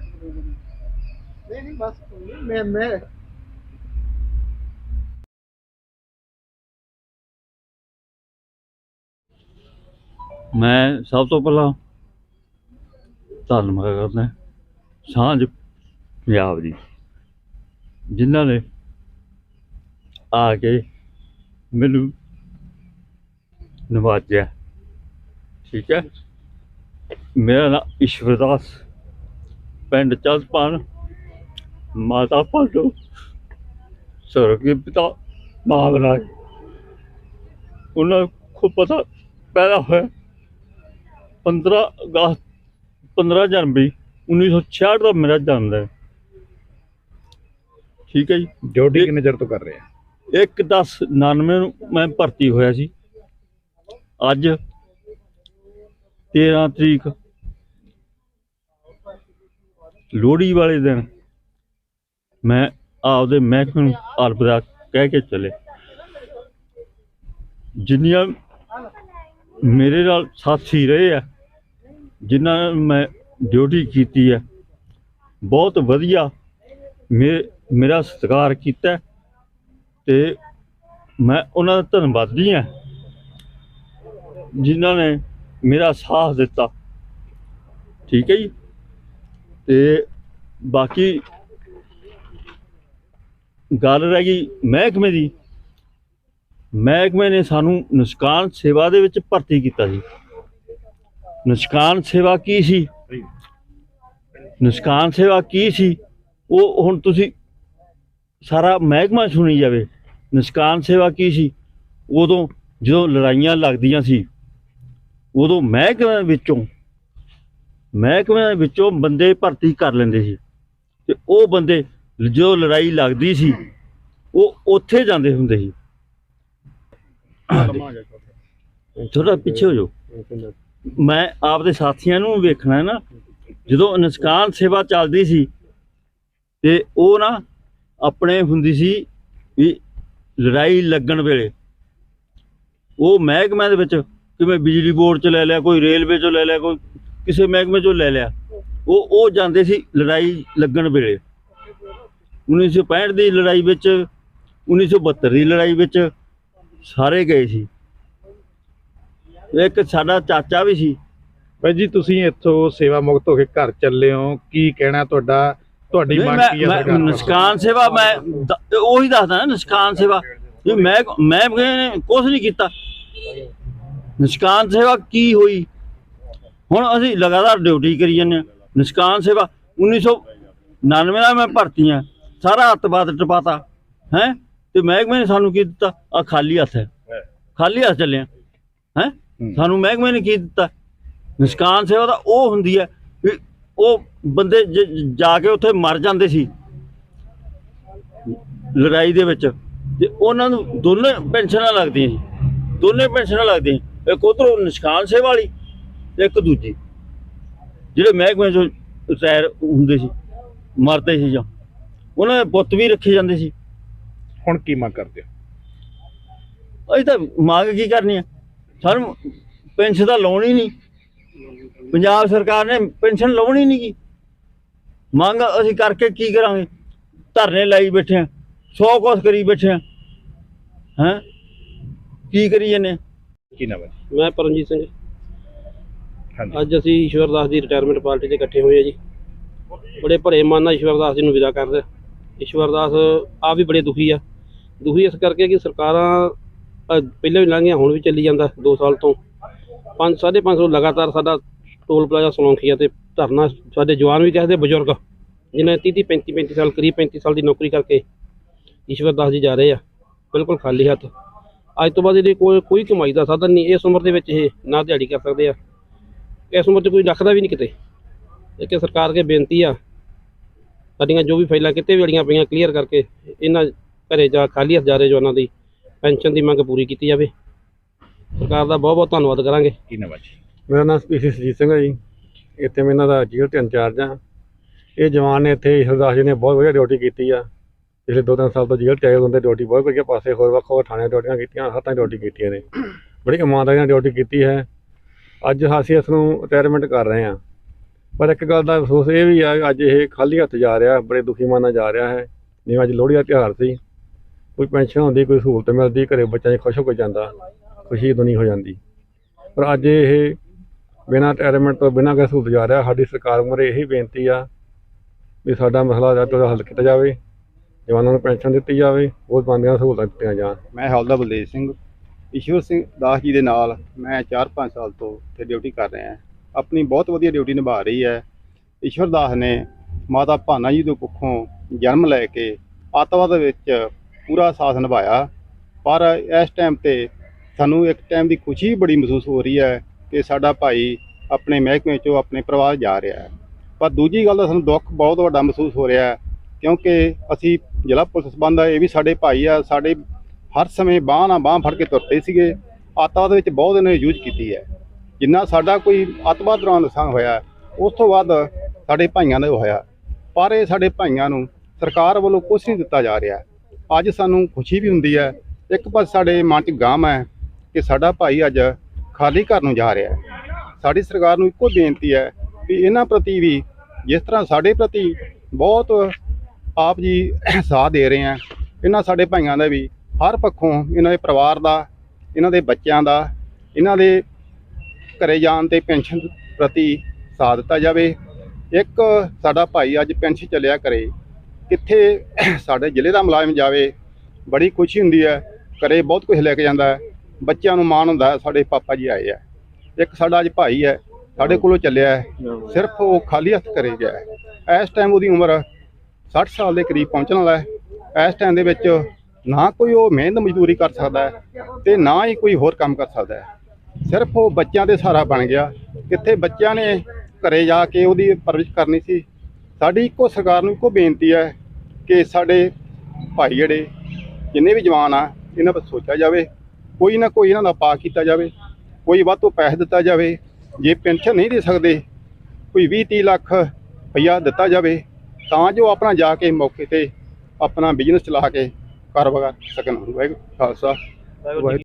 ਨਹੀਂ ਨਹੀਂ ਬਸ ਮੈਂ ਮੈਂ ਮੈਂ ਸਭ ਤੋਂ ਪਹਿਲਾਂ ਧੰਨਵਾਦ ਕਰਦਾ ਸਾਂਝ ਪੰਜਾਬ ਦੀ, ਜਿਨ੍ਹਾਂ ਨੇ ਆ ਕੇ ਮੈਨੂੰ ਨਵਾਜਿਆ। ਠੀਕ ਹੈ? ਮੇਰਾ ਨਾਮ ਈਸ਼ਵਰਦਾਸ ਪਿੰਡ ਚਲਪਾਨ ਮਾਤਾ ਪਾਟੋ ਸਰਗੇ ਪਿਤਾ ਮਹਾਰਾਜ ਉਹਨਾਂ ਨੂੰ ਪਤਾ ਪੈਦਾ ਹੋਇਆ 15 ਅਗਸਤ 15 ਜਨਵਰੀ 1966 ਦਾ ਮੇਰਾ ਜਨਮ ਹੈ ਠੀਕ ਹੈ ਜੀ। ਡਿਊਟੀ ਕਿੰਨੇ ਚਿਰ ਤੋਂ ਕਰ ਰਹੇ ਆ? 1 10 99 ਨੂੰ ਮੈਂ ਭਰਤੀ ਹੋਇਆ ਸੀ। ਅੱਜ 13 ਤਰੀਕ ਲੋਹੜੀ ਵਾਲੇ ਦਿਨ ਮੈਂ ਆਪਦੇ ਮਹਿਕਮੇ ਨੂੰ ਅਲਵਿਦਾ ਕਹਿ ਕੇ ਚਲੇ। ਜਿੰਨੀਆਂ ਮੇਰੇ ਨਾਲ ਸਾਥੀ ਰਹੇ ਆ, ਜਿਨ੍ਹਾਂ ਨਾਲ ਮੈਂ ਡਿਊਟੀ ਕੀਤੀ ਹੈ ਬਹੁਤ ਵਧੀਆ ਮੇ- ਮੇਰਾ ਸਤਿਕਾਰ ਕੀਤਾ ਹੈ ਤੇ ਮੈਂ ਉਹਨਾਂ ਦਾ ਧੰਨਵਾਦੀ ਹਾਂ ਜਿਨ੍ਹਾਂ ਨੇ ਮੇਰਾ ਸਾਥ ਦਿੱਤਾ। ਠੀਕ ਹੈ ਜੀ? ਤੇ ਬਾਕੀ ਗੱਲ ਰਹਿ ਗਈ ਮਹਿਕਮੇ ਦੀ। ਮਹਿਕਮੇ ਨੇ ਸਾਨੂੰ ਨਿਸ਼ਕਾਨ ਸੇਵਾ ਦੇ ਵਿੱਚ ਭਰਤੀ ਕੀਤਾ ਸੀ। ਨਿਸ਼ਕਾਨ ਸੇਵਾ ਕੀ ਸੀ? ਨਿਸ਼ਕਾਨ ਸੇਵਾ ਕੀ ਸੀ? ਉਹ ਹੁਣ ਤੁਸੀਂ ਸਾਰਾ ਮਹਿਕਮਾ ਸੁਣੀ ਜਾਵੇ। ਨਿਸ਼ਕਾਨ ਸੇਵਾ ਕੀ ਸੀ? ਉਦੋਂ ਜਦੋਂ ਲੜਾਈਆਂ ਲੱਗਦੀਆਂ ਸੀ, ਉਦੋਂ ਮਹਿਕਮੇ ਵਿੱਚੋਂ ਮਹਿਕਮੇ ਵਿੱਚੋਂ ਬੰਦੇ ਭਰਤੀ ਕਰ ਲੈਂਦੇ ਸੀ ਤੇ ਉਹ ਬੰਦੇ ਜੋ ਲੜਾਈ ਲੱਗਦੀ ਸੀ ਉਹ ਉੱਥੇ ਜਾਂਦੇ ਹੁੰਦੇ ਸੀ। ਥੋੜਾ ਪਿੱਛੇ ਹੋ ਜਾਓ। ਮੈਂ ਆਪਦੇ ਸਾਥੀਆਂ ਨੂੰ ਵੇਖਣਾ ਹੈ ਨਾ ਜਦੋਂ ਨਿਸ਼ਕਾਨ ਸੇਵਾ ਚੱਲਦੀ ਸੀ ਤੇ ਉਹ ਨਾ ਆਪਣੇ ਹੁੰਦੀ ਸੀ ਵੀ ਲੜਾਈ ਲੱਗਣ ਵੇਲੇ ਉਹ ਮਹਿਕਮਿਆਂ ਦੇ ਵਿੱਚ ਕਿਵੇਂ ਬਿਜਲੀ ਬੋਰਡ ਚ ਲੈ ਲਿਆ ਕੋਈ ਰੇਲਵੇ ਚੋਂ ਲੈ ਲਿਆ ਕੋਈ ਕਿਸੇ ਮਹਿਕਮੇ ਚੋਂ ਲੈ ਲਿਆ। ਉਹ ਉਹ ਜਾਂਦੇ ਸੀ ਲੜਾਈ ਲੱਗਣ ਵੇਲੇ। 1965 ਦੀ ਲੜਾਈ ਵਿੱਚ 1972 ਦੀ ਲੜਾਈ ਵਿੱਚ ਸਾਰੇ ਗਏ ਸੀ। ਇੱਕ ਸਾਡਾ ਚਾਚਾ ਵੀ ਸੀ। ਭਾਈ ਜੀ ਤੁਸੀਂ ਇੱਥੋਂ ਸੇਵਾ ਮੁਕਤ ਹੋ ਕੇ ਘਰ ਚੱਲੇ ਹੋ। ਕੀ ਕਹਿਣਾ ਤੁਹਾਡਾ? ਤੁਹਾਡੀ ਮੰਗ ਕੀ ਹੈ ਸਰਕਾਰ? ਨਿਸ਼ਕਾਨ ਸੇਵਾ ਮੈਂ ਉਹੀ ਦੱਸਦਾ ਨਾ ਨਿਸ਼ਕਾਨ ਸੇਵਾ। ਮੈਂ ਮੈਂ ਕੁਝ ਨਹੀਂ ਕੀਤਾ। ਨਿਸ਼ਕਾਨ ਸੇਵਾ ਕੀ ਹੋਈ? ਹੁਣ ਅਸੀਂ ਲਗਾਤਾਰ ਡਿਊਟੀ ਕਰੀ ਜਾਂਦੇ ਹਾਂ। ਨਿਸ਼ਕਾਨ ਸੇਵਾ 1999 ਦਾ ਮੈਂ ਭਰਤੀ ਹਾਂ। ਸਾਰਾ ਅੱਤਵਾਦ ਟਪਾਤਾ ਹੈ? ਤੇ ਮਹਿਕਮੇ ਨੇ ਸਾਨੂੰ ਕੀ ਦਿੱਤਾ? ਆ ਖਾਲੀ ਹੱਥ ਹੈ। ਖਾਲੀ ਹੱਥ ਚੱਲੇ ਹੈ। ਸਾਨੂੰ ਮਹਿਕਮੇ ਨੇ ਕੀ ਦਿੱਤਾ? ਨਿਸ਼ਕਾਨ ਸੇਵਾ ਤਾਂ ਉਹ ਹੁੰਦੀ ਹੈ ਵੀ ਉਹ ਬੰਦੇ ਜ- ਕੇ ਉੱਥੇ ਮਰ ਜਾਂਦੇ ਸੀ। ਲੜਾਈ ਦੇ ਵਿੱਚ। ਤੇ ਉਹਨਾਂ ਨੂੰ ਦੋਨੇ ਪੈਨਸ਼ਨਾਂ ਲੱਗਦੀਆਂ ਸੀ। ਦੋਨੇ ਪੈਨਸ਼ਨਾਂ ਲੱਗਦੀਆਂ। ਇੱਕ ਉਧਰੋਂ ਨਿਸ਼ਕਾਨ ਸੇਵਾ ਵਾਲੀ ਤੇ ਇੱਕ ਦੂਜੀ। ਜਿਹੜੇ ਮਹਿਕਮੇ ਚੋਂ ਰਿਟਾਇਰ ਹੁੰਦੇ ਸੀ ਮਰਦੇ ਸੀ ਜਾਂ। ਉਹਨਾਂ ਦੇ ਪੁੱਤ ਵੀ ਰੱਖੇ ਜਾਂਦੇ ਸੀ। ਹੁਣ ਕੀ ਮੰਗ ਕਰਦੇ ਹੋ? ਅਸੀਂ ਤਾਂ ਮੰਗ ਕੀ ਕਰਨੀ ਆ? ਸਾਨੂੰ ਪੈਨਸ਼ਨ ਤਾਂ ਲਾਉਣੀ ਨਹੀਂ। ਪੰਜਾਬ ਸਰਕਾਰ ਨੇ ਪੈਨਸ਼ਨ ਲਾਉਣੀ ਨਹੀਂ ਗੀ। ਮੰਗ ਅਸੀਂ ਕਰਕੇ ਕੀ ਕਰਾਂਗੇ? ਧਰਨੇ ਲਾਈ ਬੈਠੇ ਆ ਸੌ ਕੁਛ ਕਰੀ ਬੈਠੇ ਆ। ਹੈਂ? ਕੀ ਕਰੀ ਜੰਨੇ ਕੀ ਨਾਮ ਹੈ? ਮੈਂ ਪਰਮਜੀਤ ਸਿੰਘ। ਹਾਂਜੀ। ਅੱਜ ਅਸੀਂ ਈਸ਼ਵਰਦਾਸ ਦੀ ਰਿਟਾਇਰਮੈਂਟ ਪਾਰਟੀ ਤੇ ਇਕੱਠੇ ਹੋਏ ਆ ਜੀ। ਬੜੇ ਭਰੇ ਮਨ ਨਾਲ ਈਸ਼ਵਰਦਾਸ ਜੀ ਨੂੰ ਵਿਦਾ ਕਰ ਰਿਹਾ ਈਸ਼ਵਰਦਾਸ ਆਪ ਵੀ ਬੜੇ ਦੁਖੀ ਆ। ਦੁਖੀ ਇਸ ਕਰਕੇ ਕਿ ਸਰਕਾਰਾਂ ਅ, ਪਹਿਲਾਂ ਵੀ ਲੰਘੀਆਂ ਹੁਣ ਵੀ ਚੱਲੀ ਜਾਂਦਾ 2 ਸਾਲ ਤੋਂ। 5 550 ਲਗਾਤਾਰ ਸਾਡਾ ਟੋਲ ਪਲਾਜ਼ਾ ਸਲੌਂਖੀਆ ਤੇ ਧਰਨਾ ਸਾਡੇ ਜਵਾਨ ਵੀ ਕਹਿੰਦੇ ਬਜ਼ੁਰਗ ਜਿਨ੍ਹਾਂ ਨੇ 30 35 35 ਸਾਲ ਕਰੀਬ 35 ਸਾਲ ਦੀ ਨੌਕਰੀ ਕਰਕੇ ਈਸ਼ਵਰਦਾਸ ਜੀ ਜਾ ਰਹੇ ਆ। ਬਿਲਕੁਲ ਖਾਲੀ ਹੱਥ। ਅੱਜ ਤੋਂ ਬਾਅਦ ਇਹਦੇ ਕੋਈ ਕੋਈ ਕਮਾਈ ਦਾ ਸਾਧਨ ਨਹੀਂ। ਇਸ ਉਮਰ ਦੇ ਵਿੱਚ ਇਹ ਨਾ ਦਿਹਾੜੀ ਕਰ ਸਕਦੇ ਆ। ਇਸ ਉਮਰ 'ਚ ਕੋਈ ਰੱਖਦਾ ਵੀ ਨਹੀਂ ਕਿਤੇ। ਇਹ ਕਿ ਸਰਕਾਰ ਅੱਗੇ ਬੇਨਤੀ ਆ। ਸਾਡੀਆਂ ਜੋ ਵੀ ਫਾਈਲਾਂ ਕਿਤੇ ਵੀ ਅੜੀਆਂ ਪਈਆਂ ਕਲੀਅਰ ਕਰਕੇ ਇਹਨਾਂ ਘਰੇ ਜਾ ਖਾਲੀ ਹੱਥ ਜਾ ਰਹੇ ਜਵਾਨਾਂ ਦੀ ਪੈਨਸ਼ਨ ਦੀ ਮੰਗ ਪੂਰੀ ਕੀਤੀ ਜਾਵੇ। ਸਰਕਾਰ ਦਾ ਬਹੁਤ ਬਹੁਤ ਧੰਨਵਾਦ ਕਰਾਂਗੇ। ਕੀ ਹੈ ਜੀ। ਮੇਰਾ ਨਾਮ ਸਪੀਸੀ ਸੁਰਜੀਤ ਸਿੰਘ ਹੈ ਜੀ। ਇੱਥੇ ਮੈਂ ਇਹਨਾਂ ਦਾ ਜੀਓ ਤੇ ਇੰਚਾਰਜ ਆ ਇਹ ਜਵਾਨ ਨੇ ਇੱਥੇ ਹਰਦਾਸ ਜੀ ਨੇ ਬਹੁਤ ਵਧੀਆ ਡਿਊਟੀ ਕੀਤੀ ਆ। ਪਿਛਲੇ ਦੋ ਤਿੰਨ ਸਾਲ ਤੋਂ ਜੇਲ੍ਹ ਚ ਆਏ ਹੁੰਦੇ ਡਿਊਟੀ ਬਹੁਤ ਵਧੀਆ ਪਾਸੇ ਹੋਰ ਵੱਖ ਵੱਖ ਥਾਣੇ ਡਿਊਟੀਆਂ ਕੀਤੀਆਂ ਹੱਥਾਂ ਡਿਊਟੀ ਕੀਤੀਆਂ ਨੇ। ਬੜੀ ਇਮਾਨਦਾਰੀ ਨਾਲ ਡਿਊਟੀ ਕੀਤੀ ਹੈ। ਅੱਜ ਅਸੀਂ ਇਸ ਨੂੰ ਰਿਟਾਇਰਮੈਂਟ ਕਰ ਰਹੇ ਹਾਂ। ਪਰ ਇੱਕ ਗੱਲ ਦਾ ਅਫਸੋਸ ਇਹ ਵੀ ਆ ਕਿ ਅੱਜ ਇਹ ਖਾਲੀ ਹੱਥ ਜਾ ਰਿਹਾ, ਬੜੇ ਦੁਖੀ ਮਨ ਨਾਲ ਜਾ ਰਿਹਾ ਹੈ। ਜਿਵੇਂ ਅੱਜ ਲੋਹੜੀ ਦਾ ਤਿਉਹਾਰ ਸੀ, ਕੋਈ ਪੈਨਸ਼ਨ ਹੁੰਦੀ, ਕੋਈ ਸਹੂਲਤ ਮਿਲਦੀ, ਘਰੇ ਬੱਚਾ ਜੀ ਖੁਸ਼ ਹੋ ਕੇ ਜਾਂਦਾ, ਖੁਸ਼ੀ ਦੁਨੀ ਹੋ ਜਾਂਦੀ। ਪਰ ਅੱਜ ਇਹ ਬਿਨਾਂ ਰਿਟਾਇਰਮੈਂਟ ਤੋਂ ਬਿਨਾਂ ਕਿਸੇ ਸਹੂਲਤ ਜਾ ਰਿਹਾ, ਸਾਡੀ ਸਰਕਾਰ ਮੁਰੇ ਇਹੀ ਬੇਨਤੀ ਆ ਵੀ ਸਾਡਾ ਮਸਲਾ ਜਦ ਤੋਂ ਹੱਲ ਕੀਤਾ ਜਾਵੇ, ਜਵਾਨਾਂ ਨੂੰ ਪੈਨਸ਼ਨ ਦਿੱਤੀ ਜਾਵੇ ਉਹ ਬੰਦਿਆਂ ਸਹੂਲਤਾਂ ਦਿੱਤੀਆਂ ਜਾਣ। ਮੈਂ ਹੌਲਦਾਰ ਬਲਦੇਵ ਸਿੰਘ। ਈਸ਼ਵਰ ਸਿੰਘ ਦਾਸ ਜੀ ਦੇ ਨਾਲ ਮੈਂ 4-5 ਸਾਲ ਤੋਂ ਇੱਥੇ ਡਿਊਟੀ ਕਰ ਰਿਹਾ ਆਪਣੀ ਬਹੁਤ ਵਧੀਆ ਡਿਊਟੀ ਨਿਭਾ ਰਹੀ ਹੈ। ਈਸ਼ਵਰ ਦਾਸ ਨੇ ਮਾਤਾ ਭਾਨਾ ਜੀ ਦੇ ਪੱਖੋਂ ਜਨਮ ਲੈ ਕੇ ਅੱਤਵਾਦ ਵਿੱਚ ਪੂਰਾ ਸਾਥ ਨਿਭਾਇਆ। ਪਰ ਇਸ ਟਾਈਮ ਤੇ ਸਾਨੂੰ ਇੱਕ ਟਾਈਮ ਦੀ ਖੁਸ਼ੀ ਬੜੀ ਮਹਿਸੂਸ ਹੋ ਰਹੀ ਹੈ ਕਿ ਸਾਡਾ ਭਾਈ ਆਪਣੇ ਮਹਿਕਮੇ ਚੋਂ ਆਪਣੇ ਪਰਿਵਾਰ ਜਾ ਰਿਹਾ ਹੈ। ਪਰ ਦੂਜੀ ਗੱਲ ਦਾ ਸਾਨੂੰ ਦੁੱਖ ਬਹੁਤ ਵੱਡਾ ਮਹਿਸੂਸ ਹੋ ਰਿਹਾ ਹੈ ਕਿਉਂਕਿ ਅਸੀਂ ਜ਼ਿਲ੍ਹਾ ਪੁਲਿਸ ਸੰਬੰਧ ਇਹ ਵੀ ਸਾਡੇ ਭਾਈ ਆ, ਸਾਡੇ ਹਰ ਸਮੇਂ ਬਾਂਹ ਨਾਲ ਬਾਂਹ ਫੜ ਕੇ ਤੁਰਦੇ ਸੀਗੇ। ਅੱਤਵਾਦ ਵਿੱਚ ਬਹੁਤ ਇਹਨਾਂ ਨੇ ਯੂਜ਼ ਕੀਤੀ ਹੈ। ਜਿੰਨਾ ਸਾਡਾ ਕੋਈ ਅੱਤਵਾਦ ਦੌਰਾਨ ਨੁਕਸਾਨ ਹੋਇਆ, ਉਸ ਤੋਂ ਬਾਅਦ ਸਾਡੇ ਭਾਈਆਂ ਦਾ ਹੋਇਆ। ਪਰ ਇਹ ਸਾਡੇ ਭਾਈਆਂ ਨੂੰ ਸਰਕਾਰ ਵੱਲੋਂ ਕੁਝ ਨਹੀਂ ਦਿੱਤਾ ਜਾ ਰਿਹਾ। ਅੱਜ ਸਾਨੂੰ ਖੁਸ਼ੀ ਵੀ ਹੁੰਦੀ ਹੈ। ਇੱਕ ਪਾਸੇ ਸਾਡੇ ਮਨ 'ਚ ਗਾਮ ਹੈ ਕਿ ਸਾਡਾ ਭਾਈ ਅੱਜ ਖਾਲੀ ਘਰ ਨੂੰ ਜਾ ਰਿਹਾ ਹੈ। ਸਾਡੀ ਸਰਕਾਰ ਨੂੰ ਇੱਕੋ ਬੇਨਤੀ ਹੈ ਵੀ ਇਹਨਾਂ ਪ੍ਰਤੀ ਵੀ ਜਿਸ ਤਰ੍ਹਾਂ ਸਾਡੇ ਪ੍ਰਤੀ ਬਹੁਤ ਆਪ ਜੀ ਸਾਥ ਦੇ ਰਹੇ ਆ ਇਹਨਾਂ ਸਾਡੇ ਭਾਈਆਂ ਦਾ ਵੀ ਹਰ ਪੱਖੋਂ ਇਹਨਾਂ ਦੇ ਪਰਿਵਾਰ ਦਾ, ਇਹਨਾਂ ਦੇ ਬੱਚਿਆਂ ਦਾ, ਇਹਨਾਂ ਦੇ ਘਰੇ ਜਾਣ ਤੇ ਪੈਨਸ਼ਨ ਪ੍ਰਤੀ ਸਾਥ ਦਿੱਤਾ ਜਾਵੇ। ਇੱਕ ਸਾਡਾ ਭਾਈ ਅੱਜ ਪੈਨਸ਼ਨ ਚੱਲਿਆ ਕਰੇ ਕਿੱਥੇ ਸਾਡੇ ਜ਼ਿਲ੍ਹੇ ਦਾ ਮੁਲਾਜ਼ਮ ਜਾਵੇ, ਬੜੀ ਖੁਸ਼ੀ ਹੁੰਦੀ ਹੈ, ਘਰੇ ਬਹੁਤ ਕੁਝ ਲੈ ਕੇ ਜਾਂਦਾ ਹੈ, ਬੱਚਿਆਂ ਨੂੰ ਮਾਣ ਹੁੰਦਾ ਸਾਡੇ ਪਾਪਾ ਜੀ ਆਏ ਆ ਇੱਕ ਸਾਡਾ ਅੱਜ ਭਾਈ ਹੈ, ਸਾਡੇ ਕੋਲੋਂ ਚੱਲਿਆ ਹੈ, ਸਿਰਫ ਉਹ ਖਾਲੀ ਹੱਥ ਕਰੇ ਗਿਆ ਹੈ। ਇਸ ਟਾਈਮ ਉਹਦੀ ਉਮਰ 60 ਸਾਲ ਦੇ ਕਰੀਬ ਪਹੁੰਚਣ ਵਾਲਾ ਹੈ। ਇਸ ਟਾਈਮ ਦੇ ਵਿੱਚ ਨਾ ਕੋਈ ਉਹ ਮਿਹਨਤ ਮਜ਼ਦੂਰੀ ਕਰ ਸਕਦਾ ਹੈ ਤੇ ਨਾ ਹੀ ਕੋਈ ਹੋਰ ਕੰਮ ਕਰ ਸਕਦਾ ਹੈ। ਸਿਰਫ ਉਹ ਬੱਚਿਆਂ ਦੇ ਸਹਾਰਾ ਬਣ ਗਿਆ। ਕਿੱਥੇ ਬੱਚਿਆਂ ਨੇ ਘਰੇ ਜਾ ਕੇ ਉਹਦੀ ਪਰਵਿਸ਼ ਕਰਨੀ ਸੀ। ਸਾਡੀ ਇੱਕੋ ਸਰਕਾਰ ਨੂੰ ਇੱਕੋ ਬੇਨਤੀ ਹੈ ਕਿ ਸਾਡੇ ਭਾਈ ਜਿਹੜੇ ਜਿੰਨੇ ਵੀ ਜਵਾਨ ਆ, ਇਹਨਾਂ ਪਰ ਸੋਚਿਆ ਜਾਵੇ। ਕੋਈ ਨਾ ਕੋਈ ਇਹਨਾਂ ਦਾ ਪਾ ਕੀਤਾ ਜਾਵੇ। ਕੋਈ ਵੱਧ ਤੋਂ ਪੈਸੇ ਦਿੱਤਾ ਜਾਵੇ। ਜੇ ਪੈਨਸ਼ਨ ਨਹੀਂ ਦੇ ਸਕਦੇ, ਕੋਈ 20 30 ਲੱਖ ਰੁਪਈਆ ਦਿੱਤਾ ਜਾਵੇ, ਤਾਂ ਜੋ ਆਪਣਾ ਜਾ ਕੇ ਮੌਕੇ ਤੇ ਆਪਣਾ ਬਿਜ਼ਨਸ ਚਲਾ ਕੇ ਕਾਰੋਬਾਰ ਕਰ ਸਕਣ ਵਾਹਿਗੁਰੂ ਖਾਲਸਾ। ਵਾਹਿਗੁਰੂ